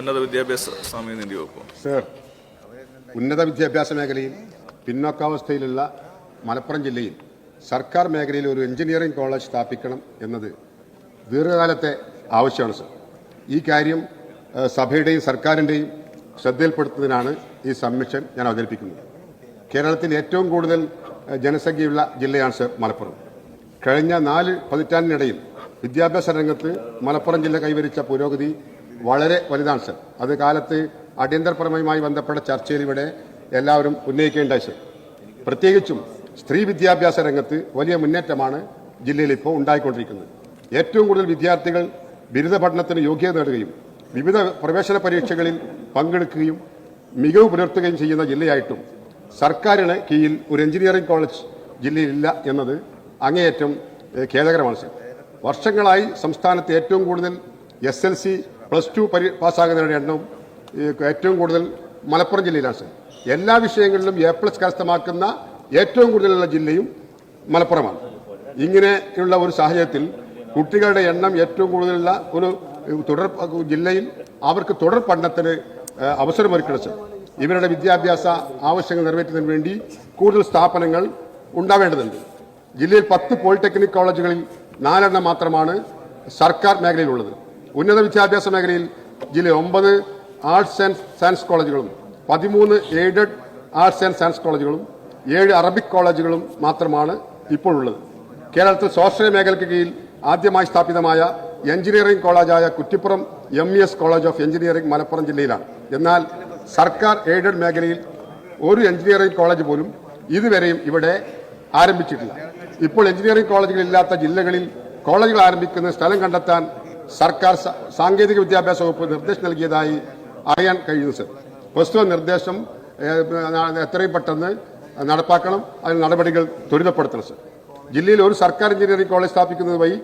ഉന്നത വിദ്യാഭ്യാസ സർ ഉന്നത വിദ്യാഭ്യാസ മേഖലയിൽ പിന്നോക്കാവസ്ഥയിലുള്ള മലപ്പുറം ജില്ലയിൽ സർക്കാർ മേഖലയിൽ ഒരു എഞ്ചിനീയറിംഗ് കോളേജ് സ്ഥാപിക്കണം എന്നത് ദീർഘകാലത്തെ ആവശ്യമാണ് സർ. ഈ കാര്യം സഭയുടെയും സർക്കാരിന്റെയും ശ്രദ്ധയിൽപ്പെടുത്തുന്നതിനാണ് ഈ സബ്മിഷൻ ഞാൻ അവതരിപ്പിക്കുന്നത്. കേരളത്തിൽ ഏറ്റവും കൂടുതൽ ജനസംഖ്യയുള്ള ജില്ലയാണ് സർ മലപ്പുറം. കഴിഞ്ഞ നാല് പതിറ്റാണ്ടിനിടയിൽ വിദ്യാഭ്യാസ രംഗത്ത് മലപ്പുറം ജില്ല കൈവരിച്ച പുരോഗതി വളരെ വലുതാണ് സർ. അത് കാലത്ത് അടിയന്തരപരമായി ബന്ധപ്പെട്ട ചർച്ചയിൽ ഇവിടെ എല്ലാവരും ഉന്നയിക്കേണ്ട സർ. പ്രത്യേകിച്ചും സ്ത്രീ വിദ്യാഭ്യാസ രംഗത്ത് വലിയ മുന്നേറ്റമാണ് ജില്ലയിൽ ഇപ്പോൾ ഉണ്ടായിക്കൊണ്ടിരിക്കുന്നത്. ഏറ്റവും കൂടുതൽ വിദ്യാർത്ഥികൾ ബിരുദ പഠനത്തിന് യോഗ്യത നേടുകയും വിവിധ പ്രവേശന പരീക്ഷകളിൽ പങ്കെടുക്കുകയും മികവ് പുലർത്തുകയും ചെയ്യുന്ന ജില്ലയായിട്ടും സർക്കാരിന് കീഴിൽ ഒരു എഞ്ചിനീയറിംഗ് കോളേജ് ജില്ലയിലില്ല എന്നത് അങ്ങേയറ്റം ഖേദകരമാണ് സർ. വർഷങ്ങളായി സംസ്ഥാനത്ത് ഏറ്റവും കൂടുതൽ S L C plus two പരി പാസ്സാകുന്നവരുടെ എണ്ണം ഏറ്റവും കൂടുതൽ മലപ്പുറം ജില്ലയിലാണ് സർ. എല്ലാ വിഷയങ്ങളിലും എ പ്ലസ് കരസ്ഥമാക്കുന്ന ഏറ്റവും കൂടുതലുള്ള ജില്ലയും മലപ്പുറമാണ്. ഇങ്ങനെയുള്ള ഒരു സാഹചര്യത്തിൽ കുട്ടികളുടെ എണ്ണം ഏറ്റവും കൂടുതലുള്ള ഒരു തുടർ ജില്ലയിൽ അവർക്ക് തുടർ പഠനത്തിന് അവസരമൊരുക്കണം സർ. ഇവരുടെ വിദ്യാഭ്യാസ ആവശ്യങ്ങൾ നിറവേറ്റുന്നതിന് വേണ്ടി കൂടുതൽ സ്ഥാപനങ്ങൾ ഉണ്ടാവേണ്ടതുണ്ട്. ജില്ലയിൽ പത്ത് പോളിടെക്നിക് കോളേജുകളിൽ നാലെണ്ണം മാത്രമാണ് സർക്കാർ മേഖലയിലുള്ളത്. ഉന്നത വിദ്യാഭ്യാസ മേഖലയിൽ ജില്ല ഒമ്പത് ആർട്സ് ആൻഡ് സയൻസ് കോളേജുകളും പതിമൂന്ന് എയ്ഡഡ് ആർട്സ് ആൻഡ് സയൻസ് കോളേജുകളും ഏഴ് അറബിക് കോളേജുകളും മാത്രമാണ് ഇപ്പോഴുള്ളത്. കേരളത്തിൽ സ്വാശ്രയ മേഖലയ്ക്ക് കീഴിൽ ആദ്യമായി സ്ഥാപിതമായ engineering കോളേജായ Kuttippuram M E S college of engineering Malappuram ജില്ലയിലാണ്. എന്നാൽ സർക്കാർ എയ്ഡഡ് മേഖലയിൽ ഒരു എഞ്ചിനീയറിംഗ് കോളേജ് പോലും ഇതുവരെയും ഇവിടെ ആരംഭിച്ചിട്ടില്ല. ഇപ്പോൾ എഞ്ചിനീയറിംഗ് കോളേജുകളില്ലാത്ത ജില്ലകളിൽ കോളേജുകൾ ആരംഭിക്കുന്ന സ്ഥലം കണ്ടെത്താൻ സർക്കാർ സാങ്കേതിക വിദ്യാഭ്യാസ വകുപ്പ് നിർദ്ദേശം നൽകിയതായി അറിയാൻ കഴിയുന്നു സർ. പ്രസ്തുത നിർദ്ദേശം എത്രയും പെട്ടെന്ന് നടപ്പാക്കണം. അതിന് നടപടികൾ ത്വരിതപ്പെടുത്തണം സർ. ജില്ലയിൽ ഒരു സർക്കാർ എഞ്ചിനീയറിംഗ് കോളേജ് സ്ഥാപിക്കുന്നത് വഴി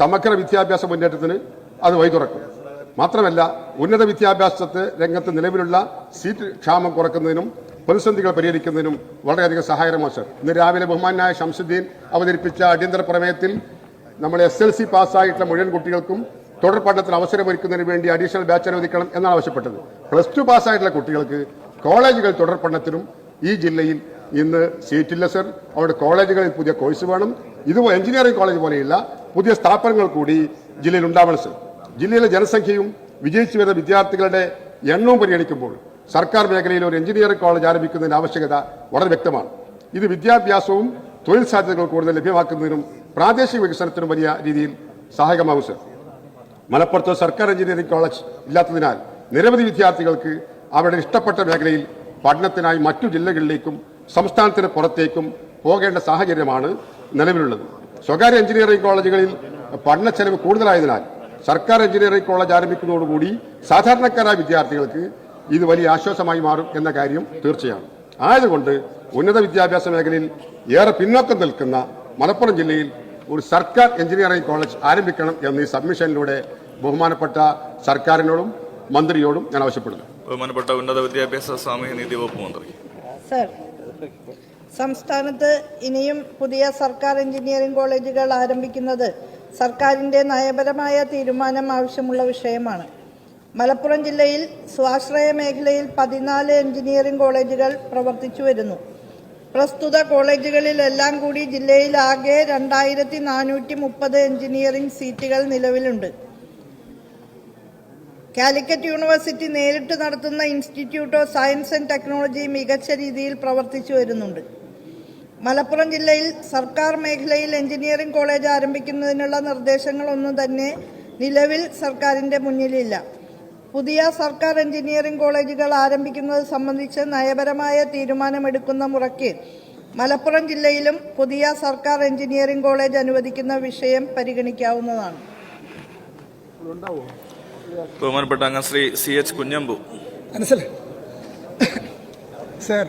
സമഗ്ര വിദ്യാഭ്യാസ മുന്നേറ്റത്തിന് അത് വഴി തുറക്കും മാത്രമല്ല ഉന്നത വിദ്യാഭ്യാസത്തെ രംഗത്ത് നിലവിലുള്ള സീറ്റ് ക്ഷാമം കുറക്കുന്നതിനും പ്രതിസന്ധികൾ പരിഹരിക്കുന്നതിനും വളരെയധികം സഹായകരമാണ് സർ. ഇന്ന് രാവിലെ ബഹുമാനായ ഷംസുദ്ദീൻ അവതരിപ്പിച്ച അടിയന്തര പ്രമേയത്തിൽ നമ്മൾ എസ് എൽ സി പാസ്സായിട്ടുള്ള മുഴുവൻ കുട്ടികൾക്കും തുടർ പഠനത്തിന് അവസരമൊരുക്കുന്നതിന് വേണ്ടി അഡീഷണൽ ബാച്ച് അനുവദിക്കണം എന്നാണ് ആവശ്യപ്പെട്ടത്. പ്ലസ് ടു പാസ്സായിട്ടുള്ള കുട്ടികൾക്ക് കോളേജുകൾ തുടർ പഠനത്തിനും ഈ ജില്ലയിൽ ഇന്ന് സീറ്റില്ല സർ അവിടെ കോളേജുകളിൽ പുതിയ കോഴ്സ് വേണം. ഇതുപോലെ എഞ്ചിനീയറിംഗ് കോളേജ് പോലെയുള്ള പുതിയ സ്ഥാപനങ്ങൾ കൂടി ജില്ലയിൽ ഉണ്ടാവണം സർ ജില്ലയിലെ ജനസംഖ്യയും വിജയിച്ചു വരുന്ന വിദ്യാർത്ഥികളുടെ എണ്ണവും പരിഗണിക്കുമ്പോൾ സർക്കാർ മേഖലയിൽ ഒരു എഞ്ചിനീയറിംഗ് കോളേജ് ആരംഭിക്കുന്നതിന് ആവശ്യകത വളരെ വ്യക്തമാണ്. ഇത് വിദ്യാഭ്യാസവും തൊഴിൽ സാധ്യതകൾ കൂടുതൽ ലഭ്യമാക്കുന്നതിനും പ്രാദേശിക വികസനത്തിനും വലിയ രീതിയിൽ സഹായകമാകും സർ മലപ്പുറത്ത് സർക്കാർ എഞ്ചിനീയറിംഗ് കോളേജ് ഇല്ലാത്തതിനാൽ നിരവധി വിദ്യാർത്ഥികൾക്ക് അവരുടെ ഇഷ്ടപ്പെട്ട മേഖലയിൽ പഠനത്തിനായി മറ്റു ജില്ലകളിലേക്കും സംസ്ഥാനത്തിന് പുറത്തേക്കും പോകേണ്ട സാഹചര്യമാണ് നിലവിലുള്ളത്. സ്വകാര്യ എഞ്ചിനീയറിംഗ് കോളേജുകളിൽ പഠന ചെലവ് കൂടുതലായതിനാൽ സർക്കാർ എഞ്ചിനീയറിംഗ് കോളേജ് ആരംഭിക്കുന്നതോടുകൂടി സാധാരണക്കാരായ വിദ്യാർത്ഥികൾക്ക് ഇത് വലിയ ആശ്വാസമായി മാറും എന്ന കാര്യം തീർച്ചയാണ്. ആയതുകൊണ്ട് ഉന്നത വിദ്യാഭ്യാസ മേഖലയിൽ ഏറെ പിന്നോക്കം നിൽക്കുന്ന മലപ്പുറം ജില്ലയിൽ ഒരു സർക്കാർ എഞ്ചിനീയറിംഗ് കോളേജ് ആരംഭിക്കണം എന്ന് ഈ സബ്മിഷനിലൂടെ ബഹുമാനപ്പെട്ട സർക്കാരിനോടും മന്ത്രിയോടും ഞാൻ ആവശ്യപ്പെടുന്നു. ബഹുമാനപ്പെട്ട ഉന്നത വിദ്യാഭ്യാസ സാമൂഹ്യനീതി വകുപ്പ് മന്ത്രി. സർ സംസ്ഥാനത്ത് ഇനിയും പുതിയ സർക്കാർ എഞ്ചിനീയറിംഗ് കോളേജുകൾ ആരംഭിക്കുന്നത് സർക്കാരിന്റെ നയപരമായ തീരുമാനം ആവശ്യമുള്ള വിഷയമാണ്. മലപ്പുറം ജില്ലയിൽ സ്വാശ്രയ മേഖലയിൽ പതിനാല് എഞ്ചിനീയറിംഗ് കോളേജുകൾ പ്രവർത്തിച്ചു വരുന്നു. പ്രസ്തുത കോളേജുകളിലെല്ലാം കൂടി ജില്ലയിൽ ആകെ രണ്ടായിരത്തി നാനൂറ്റി മുപ്പത് എഞ്ചിനീയറിംഗ് സീറ്റുകൾ നിലവിലുണ്ട്. കാലിക്കറ്റ് യൂണിവേഴ്സിറ്റി നേരിട്ട് നടത്തുന്ന institute of science and technology മികച്ച രീതിയിൽ പ്രവർത്തിച്ചു വരുന്നുണ്ട്. മലപ്പുറം ജില്ലയിൽ സർക്കാർ മേഖലയിൽ എഞ്ചിനീയറിംഗ് കോളേജ് ആരംഭിക്കുന്നതിനുള്ള നിർദ്ദേശങ്ങളൊന്നും തന്നെ നിലവിൽ സർക്കാരിന്റെ മുന്നിലില്ല. പുതിയ സർക്കാർ എഞ്ചിനീയറിംഗ് കോളേജുകൾ ആരംഭിക്കുന്നത് സംബന്ധിച്ച് നയപരമായ തീരുമാനമെടുക്കുന്ന മുറയ്ക്ക് മലപ്പുറം ജില്ലയിലും പുതിയ സർക്കാർ എഞ്ചിനീയറിംഗ് കോളേജ് അനുവദിക്കുന്ന വിഷയം പരിഗണിക്കാവുന്നതാണ്. ബഹുമാനപ്പെട്ട അംഗം ശ്രീ സി എച്ച് കുഞ്ഞമ്പു. മനസ്സിലായി? സാർ